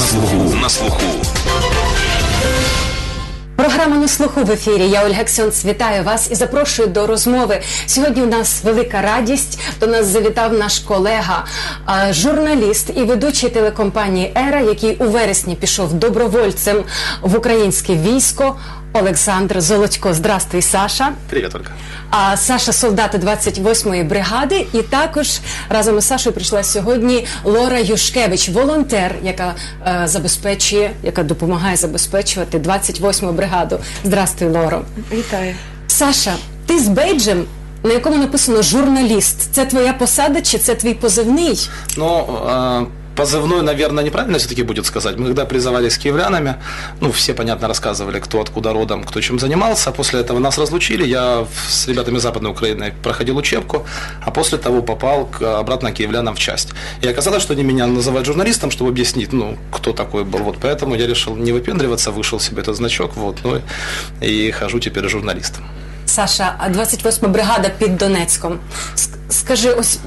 Слуху. На слуху. Програма на слуху в ефірі. Я Ольга Ксьонц вітаю вас і запрошую до розмови. Сьогодні у нас велика радість. До нас завітав наш колега, журналіст і ведучий телекомпанії Ера, який у вересні пішов добровольцем в українське військо. Олександр Золотько. Здрастуй, Саша. Привет, Ольга. А Саша солдати 28-ї бригади, і також разом із Сашою прийшла сьогодні Лора Юшкевич, волонтер, яка е, забезпечує, яка допомагає забезпечувати 28-му бригаду. Здрастуй, Лоро. Вітаю. Саша, ти з бейджем, на якому написано журналіст. Це твоя посада чи це твій позивний? Ну, э, позывной, наверное, неправильно все-таки будет сказать. Мы когда призывались с киевлянами, ну, все, понятно, рассказывали, кто откуда родом, кто чем занимался. После этого нас разлучили. Я с ребятами Западной Украины проходил учебку, а после того попал к, обратно к киевлянам в часть. И оказалось, что они меня называют журналистом, чтобы объяснить, ну, кто такой был. Вот поэтому я решил не выпендриваться, вышел себе этот значок, вот, ну, и хожу теперь журналистом. Саша, а 28-ма бригада під Донецьком. Ск- Скажи, ось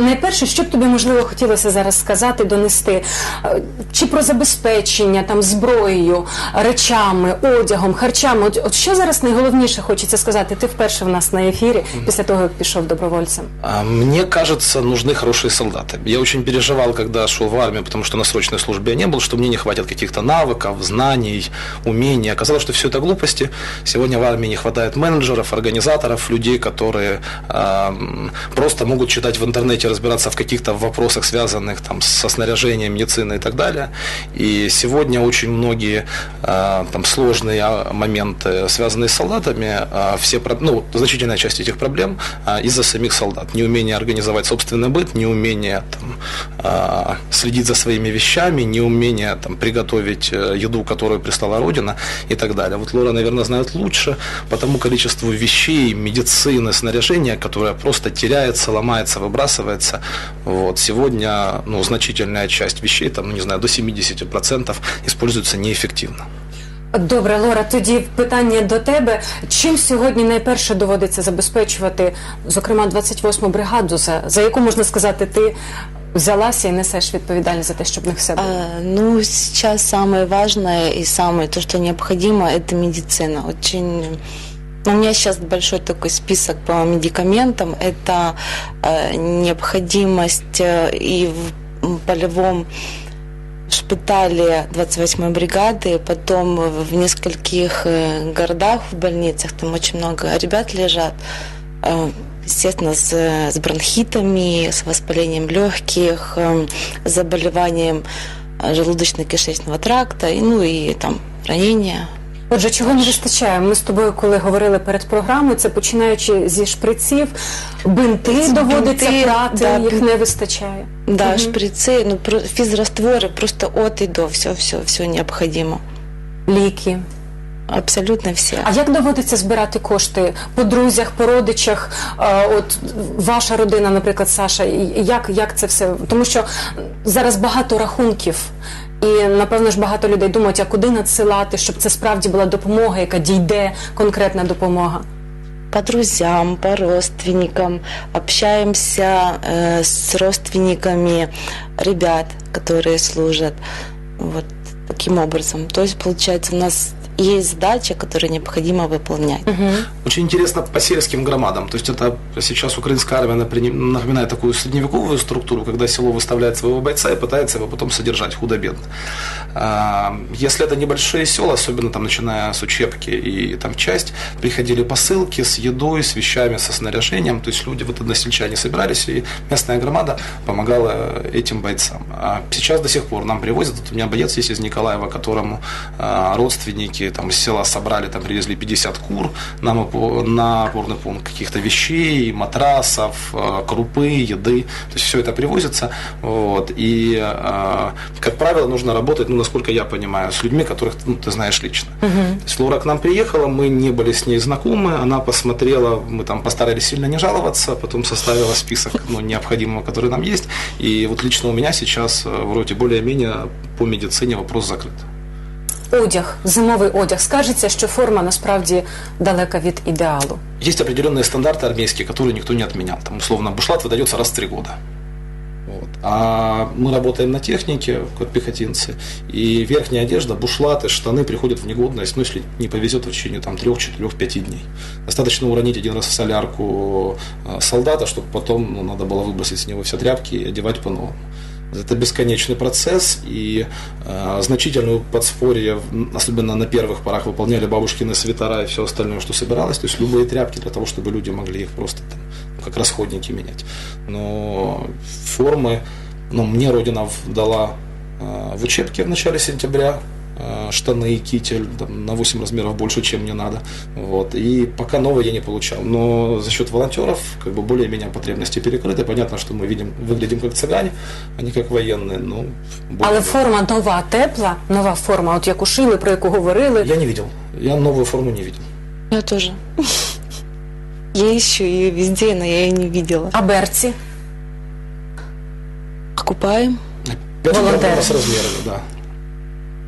найперше, що б тобі можливо хотілося зараз сказати, донести, Е, чи про забезпечення там зброєю, речами, одягом, харчами. От, от що зараз найголовніше хочеться сказати? Ти вперше в нас на ефірі після того, як пішов добровольцем. А, Мне кажется, нужны хорошие солдаты. Я очень переживал, когда шел в армию, потому что на срочной службе я не был, что мне не хватит каких-то навыков, знаний, умений. Оказалось, что все это глупости. Сегодня в армии не хватает менеджеров, организаторов, людей, которые а, м, просто могут читать в интернете, разбираться в каких-то вопросах, связанных там, со снаряжением, медициной и так далее. И сегодня очень многие а, там, сложные моменты, связанные с солдатами, а, все, ну, значительная часть этих проблем а, из-за самих солдат. Неумение организовать собственный быт, неумение там, следить за своими вещами, неумение там, приготовить э, еду, которую прислала Родина и так далее. Вот Лора, наверное, знает лучше по тому количеству вещей, медицины, снаряжения, которое просто теряется, ломается, выбрасывается. Вот. Сегодня ну, значительная часть вещей, там, ну, не знаю, до 70% используется неэффективно. Добре, Лора, тоді питання до тебе. Чим сьогодні найперше доводиться забезпечувати, зокрема, 28-му бригаду, за, за яку можна сказати, ти взялася і несеш відповідальність за те, щоб них все було? А, ну, сейчас самое важное и самое то, что необходимо, это медицина. Очень у меня сейчас большой такой список по медикаментам. Это э, необходимость э, и в полевом шпитале 28-й бригады, потом в нескольких э, городах, в больницах, там очень много ребят лежат, естественно, с, с бронхитами, с воспалением легких, с заболеванием желудочно-кишечного тракта, ну и там ранения. Отже, чого не вистачає? Ми з тобою, коли говорили перед програмою, це починаючи зі шприців, бинти Ці доводиться бинти, прати, да, їх не вистачає. Да, Мгм. шприцы, ну, про- физрастворы, просто от и до, все, все, все необходимо. Ліки. Абсолютно все. А як доводиться збирати кошти по друзях, по родичах? Е, От ваша родина, наприклад, Саша, і- і як, як це все? Тому що зараз багато рахунків. І напевно ж багато людей думають, а куди надсилати, щоб це справді була допомога, яка дійде конкретна допомога. по друзьям, по родственникам, общаемся э, с родственниками ребят, которые служат. Вот таким образом. То есть, получается, у нас есть задача, которую необходимо выполнять. Очень интересно по сельским громадам. То есть это сейчас украинская армия напоминает такую средневековую структуру, когда село выставляет своего бойца и пытается его потом содержать худо-бедно. А, Если это небольшие села, особенно там начиная с учебки и там часть, приходили посылки с едой, с вещами, со снаряжением. То есть люди, вот односельчане собирались, и местная громада помогала этим бойцам. А сейчас до сих пор нам привозят, вот у меня боец есть из Николаева, которому а, родственники там из села собрали, там привезли 50 кур на, на опорный пункт каких-то вещей, матрасов, э, крупы, еды. То есть все это привозится. Вот, и, э, как правило, нужно работать, ну, насколько я понимаю, с людьми, которых ну, ты знаешь лично. То есть Лора к нам приехала, мы не были с ней знакомы, она посмотрела, мы там постарались сильно не жаловаться, потом составила список ну, необходимого, который нам есть. И вот лично у меня сейчас э, вроде более-менее по медицине вопрос закрыт Одяг, зимовий одяг. Скажеться, що форма насправді далека від ідеалу. Есть определенные стандарты армейские, которые никто не отменял. Там, условно, бушлат выдается раз в три года. Вот. А мы работаем на технике, как пехотинцы, и верхняя одежда, бушлаты, штаны приходят в негодность, ну, если не повезет, в течение там, 3, 4, 5 дней. Достаточно уронить один раз в солярку э, солдата, чтобы потом ну, надо было выбросить с него все тряпки и одевать по-новому. Это бесконечный процесс, и э, значительную подспорье, в- особенно на первых порах, выполняли бабушкины свитера и все остальное, что собиралось. То есть любые тряпки для того, чтобы люди могли их просто там, ну, как расходники менять. Но формы, ну, мне Родина дала э, в учебке в начале сентября штаны и китель там, на 8 размеров больше, чем мне надо. Вот. И пока новые я не получал. Но за счет волонтеров как бы более-менее потребности перекрыты. Понятно, что мы видим, выглядим как цыгане, а не как военные. Ну, более- Але форма нова, тепла, нова форма, от яку шили, про яку говорили. Я не видел. Я новую форму не видел. Я тоже. Я ищу ее везде, но я ее не видела. А берці? Покупаем. Опять Волонтеры. с размерами, да.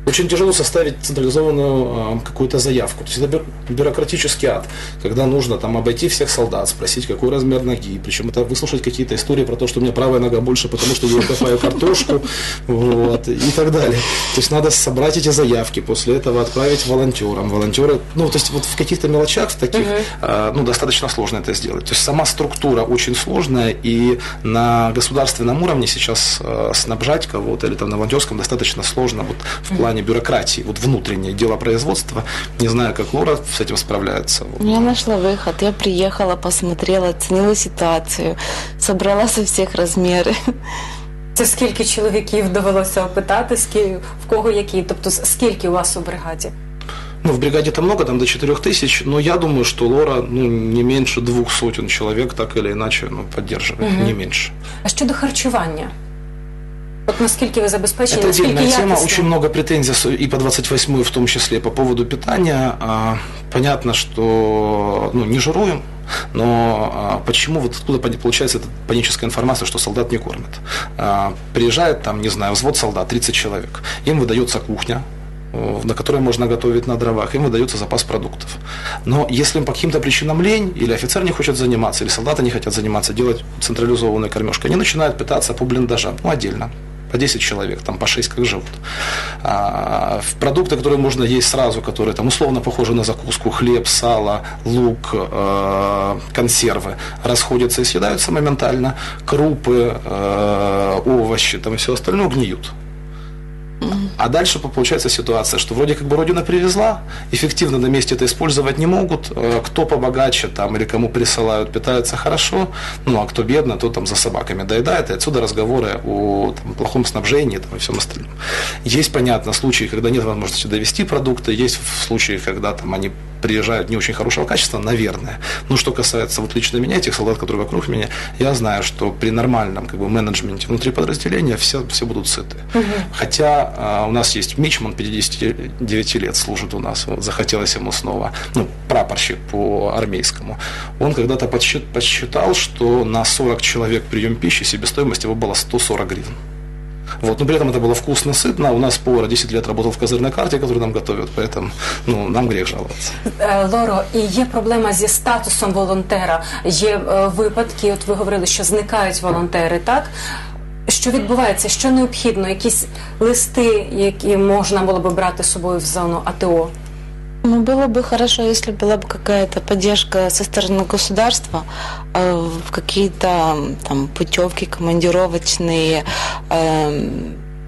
Очень тяжело составить централизованную э, какую-то заявку. То есть это бю- бюрократический ад, когда нужно там обойти всех солдат, спросить, какой размер ноги, причем это выслушать какие-то истории про то, что у меня правая нога больше, потому что я копаю картошку, вот, и так далее. То есть надо собрать эти заявки, после этого отправить волонтерам. Волонтеры, ну, то есть вот в каких-то мелочах в таких, э, ну, достаточно сложно это сделать. То есть сама структура очень сложная, и на государственном уровне сейчас э, снабжать кого-то или там на волонтерском достаточно сложно вот в плане бюрократии, вот внутреннее дело производства. Не знаю, как Лора с этим справляется. Вот. Я нашла выход. Я приехала, посмотрела, оценила ситуацию, собрала со всех размеры. Це скільки чоловіків довелося опитати, скільки, в кого які? Тобто с- скільки у вас у бригаді? Ну, в бригаде там много, там до 4 тысяч, но я думаю, что Лора, ну, не меньше двух сотен человек так или иначе, ну, поддерживает, не меньше. А щодо харчування? От наскільки ви забезпечені, Это наскільки отдельная тема, якісно? очень много претензий с- и по 28 в том числе по поводу питания. А, Понятно, что ну, не жируем, но а, почему вот откуда пони- получается эта паническая информация, что солдат не кормят? А, Приезжает там, не знаю, взвод солдат, 30 человек, им выдается кухня, э, на которой можно готовить на дровах, им выдается запас продуктов. Но если им по каким-то причинам лень, или офицер не хочет заниматься, или солдаты не хотят заниматься, делать централизованную кормежку, они начинают питаться по блиндажам, ну, отдельно, по 10 человек, там по 6 как живут. А, продукты, которые можно есть сразу, которые там условно похожи на закуску, хлеб, сало, лук, э, консервы, расходятся и съедаются моментально, крупы, э, овощи, там и все остальное гниют. А дальше получается ситуация, что вроде как бы Родина привезла, эффективно на месте это использовать не могут. Э, Кто побогаче там или кому присылают, питается хорошо, ну а кто бедно, то там за собаками доедает. И отсюда разговоры о там, плохом снабжении там, и всем остальном. Есть, понятно, случаи, когда нет возможности довести продукты, есть случаи, когда там они приезжают не очень хорошего качества, наверное. Но что касается вот лично меня, тех солдат, которые вокруг меня, я знаю, что при нормальном как бы, менеджменте внутри подразделения все, все будут сыты. Хотя а, у нас есть Мичман, 59 лет служит у нас, вот, захотелось ему снова, ну, прапорщик по армейскому. Он когда-то подсчит- подсчитал, что на 40 человек прием пищи себестоимость его была 140 гривен. Вот, но при этом это было вкусно, сытно. У нас повар 10 лет работал в козырной карте, которую нам готовят, поэтому ну, нам грех жаловаться. Е, Лоро, і є проблема зі статусом волонтера. Є е, випадки, от ви говорили, що зникають волонтери, так? Що відбувається? Що необхідно? Якісь листи, які можна було би брати з собою в зону АТО? Ну, было бы хорошо, если была бы какая-то поддержка со стороны государства э, в какие-то м, там путевки командировочные, э,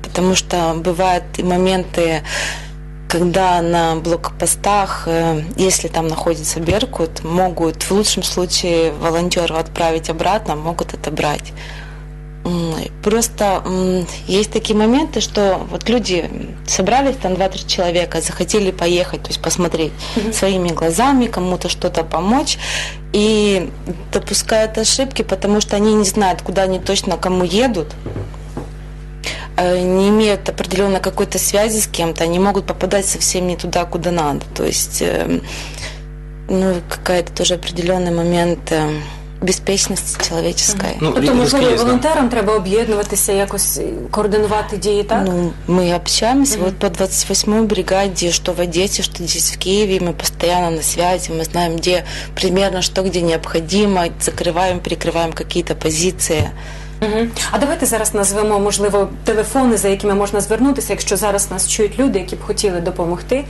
потому что бывают и моменты, когда на блокпостах, э, если там находится Беркут, могут в лучшем случае волонтеру отправить обратно, могут отобрать. Просто есть такие моменты, что вот люди собрались, там 2-3 человека, захотели поехать, то есть посмотреть своими глазами, кому-то что-то помочь, и допускают ошибки, потому что они не знают, куда они точно кому едут, э, не имеют определенной какой-то связи с кем-то, они могут попадать совсем не туда, куда надо. То есть, э, ну, какая-то тоже определенный момент э, беспечности человеческой. Ну, Тобто, риски можливо, есть, да. волонтерам треба об'єднуватися, якось е, координувати дії, так? Ну, мы общаемся вот по 28-й бригаде, что в Одессе, что здесь в Киеве. Мы постоянно на связи, мы знаем, где примерно что, где необходимо, закрываем, перекрываем какие-то позиции. Угу. А давайте зараз назвемо, можливо, телефони, за якими можна звернутися, якщо зараз нас чують люди, які б хотіли допомогти.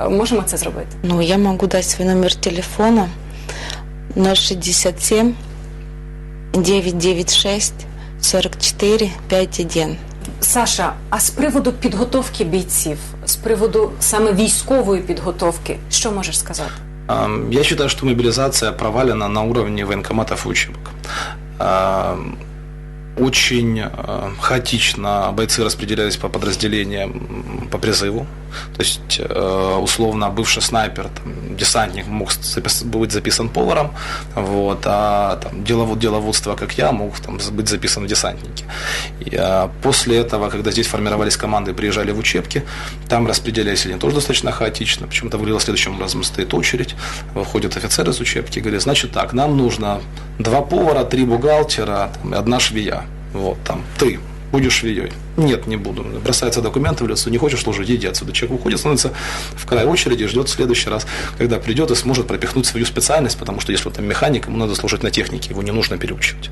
Е, Можемо це зробити. Ну, я могу дать свой номер телефона 067 996 44 51. Саша, а з приводу підготовки бійців, з приводу саме військової підготовки, що можеш сказати? Ам, Я считаю, что мобилизация провалена на уровне военкоматов и учебок. Ам, Очень э, хаотично бойцы распределялись по подразделениям м, по призыву. То есть, э, условно, бывший снайпер, там, десантник мог быть записан поваром, вот, а там, деловод, деловодство, как я, мог там, быть записан в десантнике. И, а, после этого, когда здесь формировались команды, приезжали в учебки, там распределялись они тоже достаточно хаотично. Почему-то выглядело следующим образом. Стоит очередь, выходит офицер из учебки и говорит, значит так, нам нужно два повара, три бухгалтера, там, одна швея. Вот, там, ты будешь швеей? Нет, не буду. Бросаются документы в лицо, не хочешь служить, иди отсюда. Человек уходит, становится в край очереди, ждет в следующий раз, когда придет и сможет пропихнуть свою специальность, потому что если он там механик, ему надо служить на технике, его не нужно переучивать.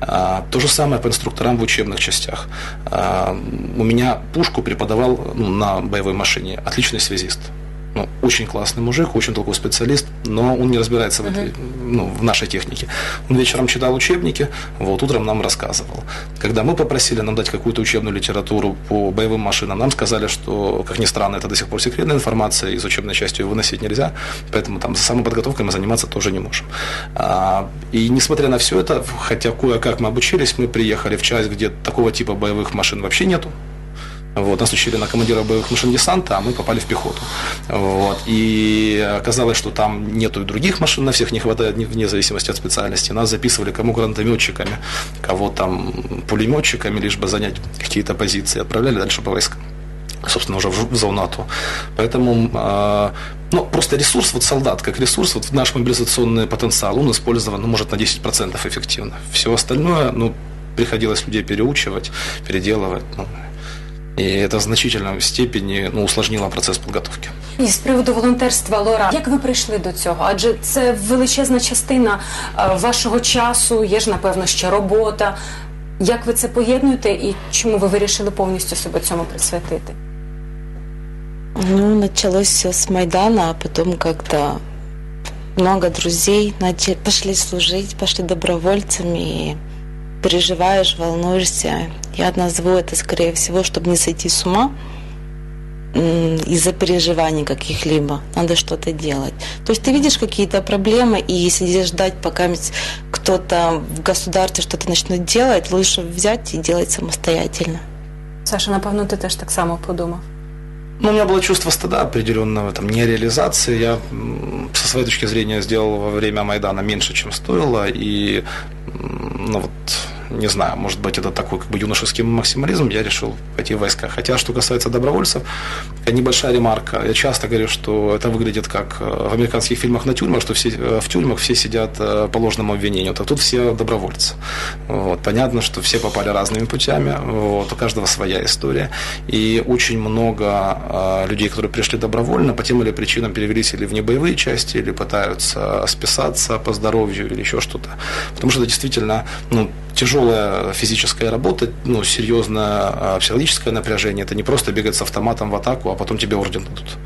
А, то же самое по инструкторам в учебных частях. А, у меня пушку преподавал ну, на боевой машине отличный связист. Ну, очень классный мужик, очень толковый специалист, но он не разбирается в, этой, ну, в нашей технике. Он вечером читал учебники, вот утром нам рассказывал. Когда мы попросили нам дать какую-то учебную литературу по боевым машинам, нам сказали, что, как ни странно, это до сих пор секретная информация, из учебной части ее выносить нельзя, поэтому там за самоподготовкой мы заниматься тоже не можем. А, и несмотря на все это, хотя кое-как мы обучились, мы приехали в часть, где такого типа боевых машин вообще нету, вот, нас учили на командира боевых машин десанта, а мы попали в пехоту. Вот, и оказалось, что там нету и других машин, на всех не хватает, не- вне зависимости от специальности. Нас записывали кому гранатометчиками, кого там пулеметчиками, лишь бы занять какие-то позиции. Отправляли дальше по войскам собственно, уже в, зону АТО. Поэтому, э, ну, просто ресурс, вот солдат, как ресурс, вот наш мобилизационный потенциал, он использован, ну, может, на 10% эффективно. Все остальное, ну, приходилось людей переучивать, переделывать, ну, и это в значительной степени ну, усложнило процесс подготовки. І з приводу волонтерства, Лора, як ви прийшли до цього? Адже це величезна частина е, вашого часу, є ж, напевно, ще робота. Як ви це поєднуєте і чому ви вирішили повністю себе цьому присвятити? Ну, началось все с Майдана, а потом как-то много друзей начали, пошли служить, пошли добровольцами, и переживаешь, волнуешься. Я назову это, скорее всего, чтобы не сойти с ума из-за переживаний каких-либо. Надо что-то делать. То есть ты видишь какие-то проблемы, и сидишь ждать, пока кто-то в государстве что-то начнет делать, лучше взять и делать самостоятельно. Саша, напевно, ти теж так само подумав. Ну, у меня было чувство стыда определенного, там, нереализации. Я со своей точки зрения сделал во время Майдана меньше, чем стоило. И, ну вот, не знаю, может быть, это такой как бы юношеский максимализм, я решил пойти в войска. Хотя, что касается добровольцев, небольшая ремарка. Я часто говорю, что это выглядит как э, в американских фильмах на тюрьмах, что все, э, в тюрьмах все сидят э, по ложному обвинению. А тут все добровольцы. Вот. Понятно, что все попали разными путями, вот. у каждого своя история. И очень много людей, которые пришли добровольно, по тем или причинам перевелись или в небоевые части, или пытаются списаться по здоровью или еще что-то. Потому что это действительно ну, тяжелая физическая работа, ну, серьезное э, психологическое напряжение. Это не просто бегать с автоматом в атаку, а потом тебе орден дадут.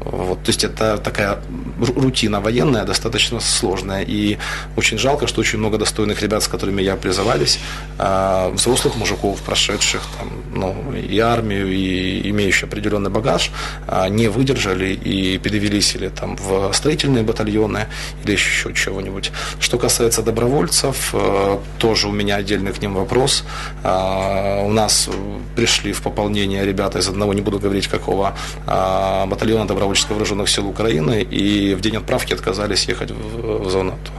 Вот. То есть это такая ру- рутина военная, достаточно сложная. И очень жалко, что очень много достойных ребят, с которыми я призывались, э, взрослых мужиков, прошедших там, ну, и армию, и имеющих определенный багаж, э, не выдержали и перевелись или там в строительные батальоны или еще чего-нибудь. Что касается добровольцев, э, тоже у меня отдельный к ним вопрос. Э, У нас пришли в пополнение ребята из одного, не буду говорить какого, э, батальона добровольческих вооруженных сил Украины, и в день отправки отказались ехать в, в зону АТО.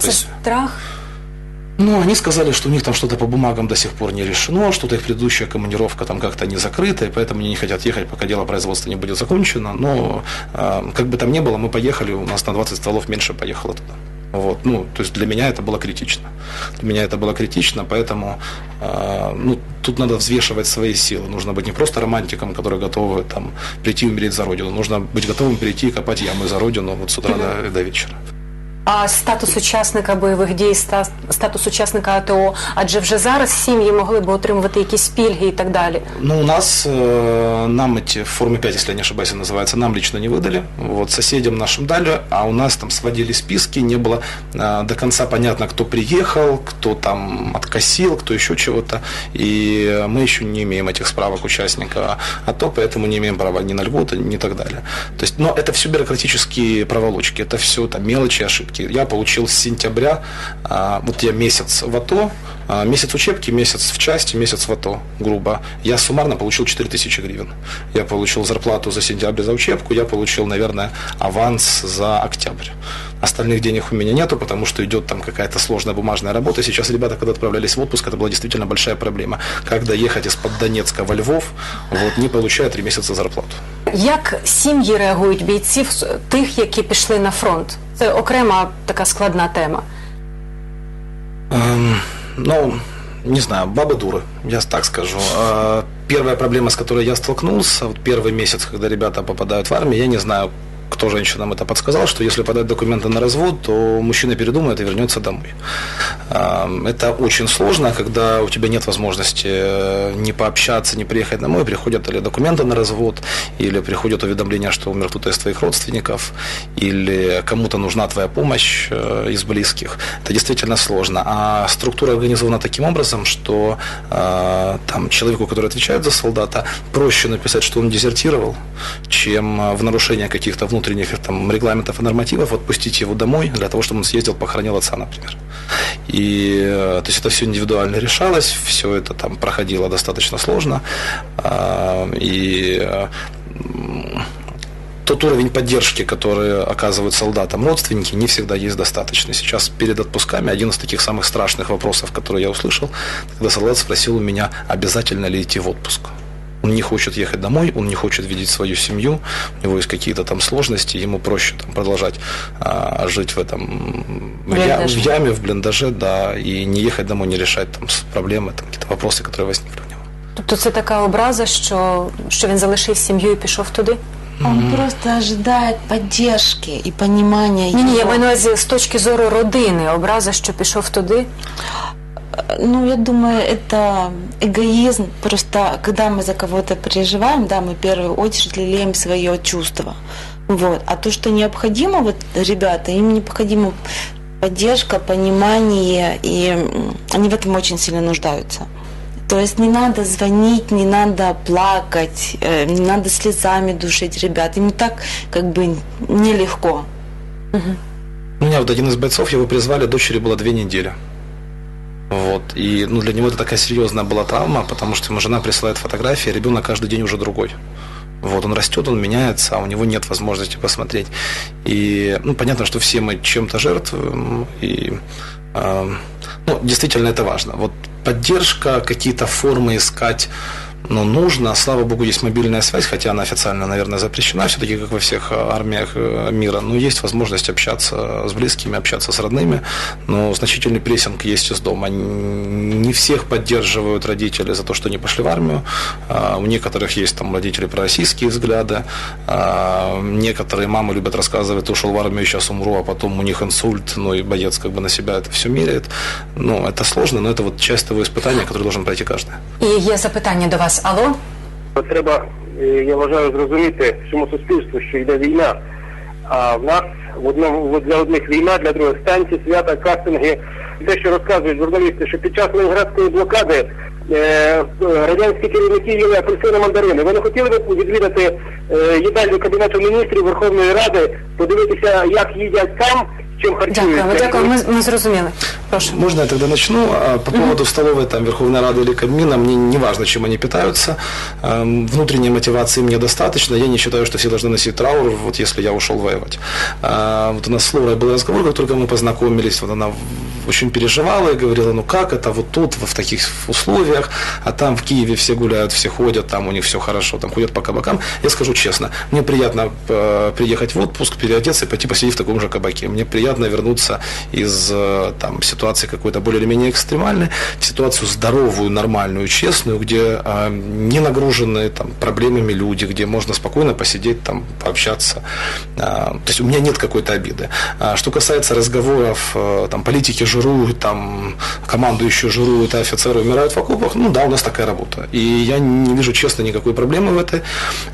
То есть, страх. ну, они сказали, что у них там что-то по бумагам до сих пор не решено, что-то их предыдущая командировка там как-то не закрыта, и поэтому они не хотят ехать, пока дело производства не будет закончено. Но э, как бы там ни было, мы поехали, у нас на 20 стволов меньше поехало туда. Вот, ну, то есть для меня это было критично. Для меня это было критично, поэтому э, ну, тут надо взвешивать свои силы. Нужно быть не просто романтиком, который готов там, прийти и умереть за родину. Нужно быть готовым прийти и копать ямы за родину вот с утра до, до вечера А статус учасника бойових дій, ста- статус учасника АТО, адже вже зараз сім'ї могли б отримувати якісь пільги і так далі. Ну, у нас, э, нам эти в форме 5, если я не ошибаюсь, называется, нам лично не выдали. Вот соседям нашим дали, а у нас там сводили списки, не было э, до конца понятно, кто приехал, кто там откосил, кто еще чего-то. И мы еще не имеем этих справок участника АТО, поэтому не имеем права ни на льготы, ни так далее. То есть, но это все бюрократические проволочки, это все там мелочи, ошибки. Я получил с сентября, а, вот я месяц в АТО, а, месяц учебки, месяц в части, месяц в АТО, грубо. Я суммарно получил 4000 гривен. Я получил зарплату за сентябрь за учебку, я получил, наверное, аванс за октябрь. Остальных денег у меня нету, потому что идет там какая-то сложная бумажная работа. Сейчас ребята, когда отправлялись в отпуск, это была действительно большая проблема. Как доехать из-под Донецка во Львов, вот, не получая три месяца зарплату. Як сім'ї реагують бійців с- тих, які пішли на фронт? Це окрема така складна тема. Эм, Ну, не знаю, бабы дуры, я так скажу. А, Первая проблема, с которой я столкнулся, вот первый месяц, когда ребята попадают в армию, я не знаю, кто женщинам это подсказал, что если подать документы на развод, то мужчина передумает и вернется домой. Это очень сложно, когда у тебя нет возможности э, не пообщаться, не приехать домой, приходят или документы на развод, или приходят уведомления, что умер кто-то из твоих родственников, или кому-то нужна твоя помощь э, из близких. Это действительно сложно. А структура организована таким образом, что э, там человеку, который отвечает за солдата, проще написать, что он дезертировал, чем в нарушение каких-то внутренних там, регламентов и нормативов отпустить его домой для того, чтобы он съездил, похоронил отца, например. И э, то есть это все индивидуально решалось, все это там проходило достаточно сложно. А, И тот уровень поддержки, который оказывают солдатам родственники, не всегда есть достаточно. Сейчас перед отпусками один из таких самых страшных вопросов, который я услышал, когда солдат спросил у меня, обязательно ли идти в отпуск. Он не хочет ехать домой, он не хочет видеть свою семью, у него есть какие-то там сложности, ему проще там, продолжать а, жить в этом в, я- Блиндаже. в яме, в блиндаже, да, и не ехать домой, не решать там с- проблемы, там какие-то вопросы, которые возникли у него. Тобто це така образа, що, що він залишив сім'ю і пішов туди? Он просто ожидает поддержки и понимания Ні, ні, я его. маю на увазі з точки зору родини, образа, що пішов туди. Ну, я думаю, это эгоизм. Просто когда мы за кого-то переживаем, да, мы в первую очередь лелеем свое чувство. Вот. А то, что необходимо, вот ребята, им необходима поддержка, понимание, и они в этом очень сильно нуждаются. То есть не надо звонить, не надо плакать, э, не надо слезами душить ребят. Им так как бы нелегко. У меня вот один из бойцов, его призвали, дочери было две недели. Вот. И ну, для него это такая серьезная была травма, потому что ему жена присылает фотографии, ребенок каждый день уже другой. Вот, он растет, он меняется, а у него нет возможности посмотреть. И, ну, понятно, что все мы чем-то жертвуем, и, э, ну, действительно это важно. Вот поддержка, какие-то формы искать, ну, нужно. Слава богу, есть мобильная связь, хотя она официально, наверное, запрещена, все-таки, как во всех э, армиях э, мира. Но есть возможность общаться с близкими, общаться с родными. Но значительный прессинг есть из дома. Не всех поддерживают родители за то, что они пошли в армию. А У некоторых есть там родители пророссийские взгляды. А Некоторые мамы любят рассказывать, ушел в армию, сейчас умру, а потом у них инсульт, ну и боец как бы на себя это все меряет. Ну, это сложно, но это вот часть того испытания, которое должен пройти каждый. І є запитання до вас. Алло? Треба, е, я вважаю, зрозуміти всьому суспільству, що йде війна. А в нас в одному для одних війна, для других станції, свята, кастинги. Те, що розказують журналісти, що під час Ленінградської блокади е, радянські керівники їли апельсини мандарини. Ви не хотіли б відвідати е, їдальню Кабінету міністрів Верховної Ради, подивитися, як їдять там, чим харчуються? Дякуємо, дякуємо. Ми, ми зрозуміли. Прошу. Можно я тогда начну? А, По поводу столовой там, Верховной Рады или Кабмина, мне не важно, чем они питаются. Эм, Внутренней мотивации мне достаточно. Я не считаю, что все должны носить траур, вот если я ушел воевать. А, Вот у нас с Лорой был разговор, как только мы познакомились, вот она в- очень переживала и говорила, ну как это вот тут, в таких условиях, а там в Киеве все гуляют, все ходят, там у них все хорошо, там ходят по кабакам. Я скажу честно, мне приятно э, приехать в отпуск, переодеться и пойти посидеть в таком же кабаке. Мне приятно вернуться из э, там, ситуации какой-то более или менее экстремальной в ситуацию здоровую, нормальную, честную, где э, не нагружены там, проблемами люди, где можно спокойно посидеть, там, пообщаться. А, То есть у меня нет какой-то обиды. А Что касается разговоров, э, там, политики жируют, там, командующие жируют, а офицеры умирают в окопах, ну да, у нас такая работа. И я не вижу, честно, никакой проблемы в этой.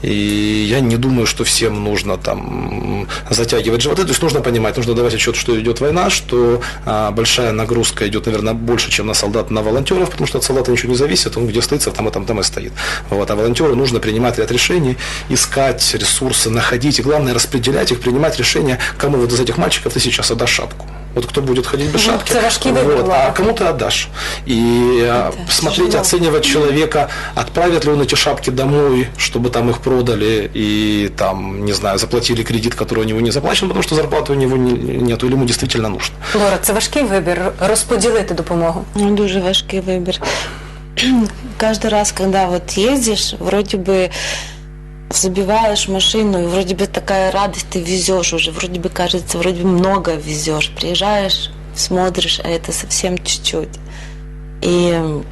И я не думаю, что всем нужно там затягивать животы. То есть нужно понимать, нужно давать отчет, что идет война, что а, большая нагрузка идет, наверное, больше, чем на солдат, на волонтеров, потому что от солдата ничего не зависит, он где стоит, там и там, там и стоит. Вот. А волонтеру нужно принимать ряд решений, искать ресурсы, находить, и главное распределять их, принимать решения, кому вот из этих мальчиков ты сейчас отдашь шапку. Вот кто будет ходить без шапки, это вот, а ладно. кому ты отдашь. И а, смотреть, тяжело. оценивать человека, отправят ли он эти шапки домой, чтобы там их продали и там, не знаю, заплатили кредит, который у него не заплачен, потому что зарплаты у него не- нету, или ему действительно нужно. Лора, це важкий вибір розподілити допомогу. Ну, дуже важкий выбор. Каждый раз, когда вот ездишь, вроде бы забиваешь машину, и вроде бы такая радость, ты везешь уже, вроде бы кажется, вроде бы много везешь. Приезжаешь, смотришь, а это совсем чуть-чуть. И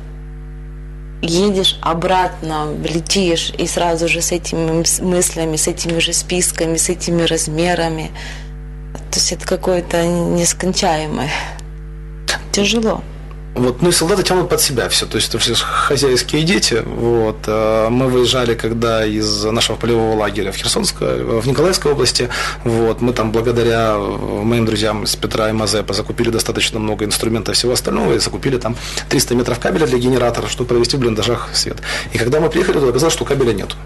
едешь обратно, летишь, и сразу же с этими мыслями, с этими же списками, с этими размерами. То есть это какое-то нескончаемое. Тяжело. Вот, ну и солдаты тянут под себя все, то есть это все хозяйские дети. Вот. А Мы выезжали, когда из нашего полевого лагеря в Херсонской, в Николаевской области, вот, мы там благодаря э, моим друзьям из Петра и Мазепа закупили достаточно много инструмента и всего остального, и закупили там 300 метров кабеля для генератора, чтобы провести в блиндажах свет. И когда мы приехали туда, оказалось, что кабеля нету.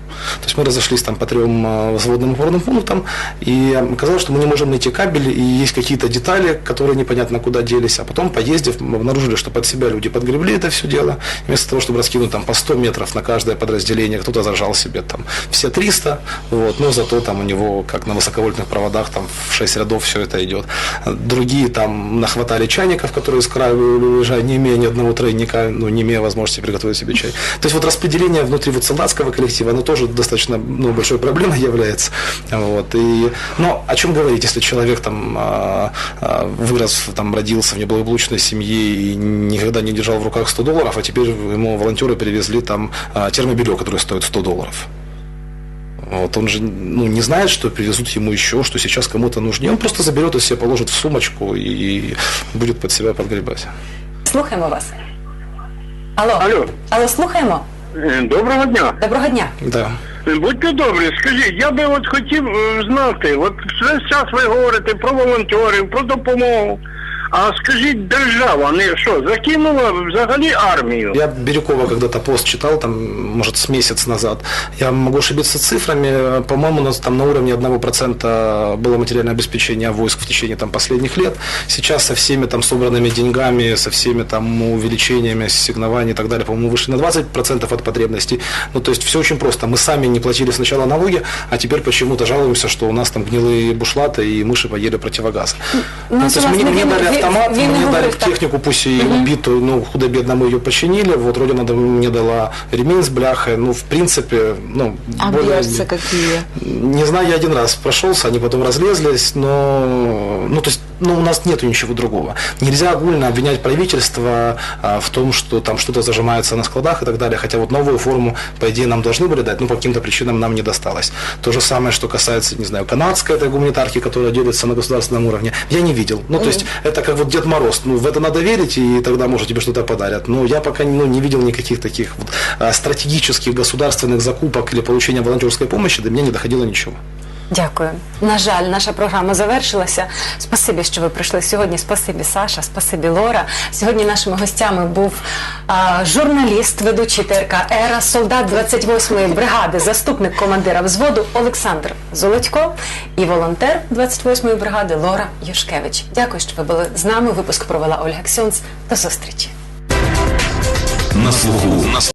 То есть мы разошлись там по трем э, взводным опорным пунктам, и оказалось, что мы не можем найти кабель, и есть какие-то детали, которые непонятно куда делись, а потом, поездив, мы обнаружили, что под себя люди подгребли это все дело, вместо того, чтобы раскинуть там по 100 метров на каждое подразделение, кто-то зажал себе там все 300, вот, но зато там у него, как на высоковольтных проводах, там в 6 рядов все это идет. Другие там нахватали чайников, которые с краю уезжая, не имея ни одного тройника, ну, не имея возможности приготовить себе чай. То есть вот распределение внутри вот солдатского коллектива, оно тоже достаточно ну, большой проблемой является. Вот. И, но о чем говорить, если человек там а, а, вырос, там, родился в неблагополучной семье и никогда не держал в руках 100 долларов, а теперь ему волонтеры привезли там а, термобелье, которое стоит 100 долларов. Вот, он же ну, не знает, что привезут ему еще, что сейчас кому-то нужнее. Он просто заберет и себе положит в сумочку и будет под себя подгребать. Слухаємо вас. Алло. Алло. Алло, слухаємо. Е, Доброго дня. Доброго дня. Да. Будьте добрі, скажіть, я би от хотів е, знати, от весь час ви говорите про волонтерів, про допомогу. А скажіть, держава не що, закинула взагалі армію? Я Бирюкова когда-то пост читал, там, может, с месяц назад. Я могу ошибиться цифрами. По-моему, у нас там на уровне 1% было материальное обеспечение войск в течение там, последних лет. Сейчас со всеми там собранными деньгами, со всеми там увеличениями, ассигнований и так далее, по-моему, вышли на 20% от потребностей. Ну, то есть все очень просто. Мы сами не платили сначала налоги, а теперь почему-то жалуемся, что у нас там гнилые бушлаты и мыши поели противогаз. Ну, то есть власне, мне, мне він- дали він- автомат, він мне дали технику, пусть и убитую, ну, худо-бедно мы ее починили, вот Родина мне дала ремень с бляхой, ну, в принципе, ну, А более- берцы какие? Не знаю, я один раз прошелся, они потом разлезлись, но, ну, то есть, ну, у нас нету ничего другого. Нельзя огульно обвинять правительство а, в том, что там что-то зажимается на складах и так далее, хотя вот новую форму, по идее, нам должны были дать, но по каким-то причинам нам не досталось. То же самое, что касается, не знаю, канадской этой гуманитарки, которая делится на государственном уровне, я не видел. Ну, то есть, это как вот Дед Мороз, ну, в это надо верить, и тогда, может, тебе что-то подарят. Но я пока ну, не видел никаких таких вот, а, стратегических государственных закупок или получения волонтерской помощи, до меня не доходило ничего. Дякую. На жаль, наша програма завершилася. Спасибі, що ви прийшли сьогодні. Спасибі, Саша, спасибі, Лора. Сьогодні нашими гостями був а, журналіст, ведучий ТРК Ера, солдат 28-ї бригади, заступник командира взводу Олександр Золотько і волонтер 28-ї бригади Лора Юшкевич. Дякую, що ви були з нами. Випуск провела Ольга Ксьонц. До зустрічі. На слуху.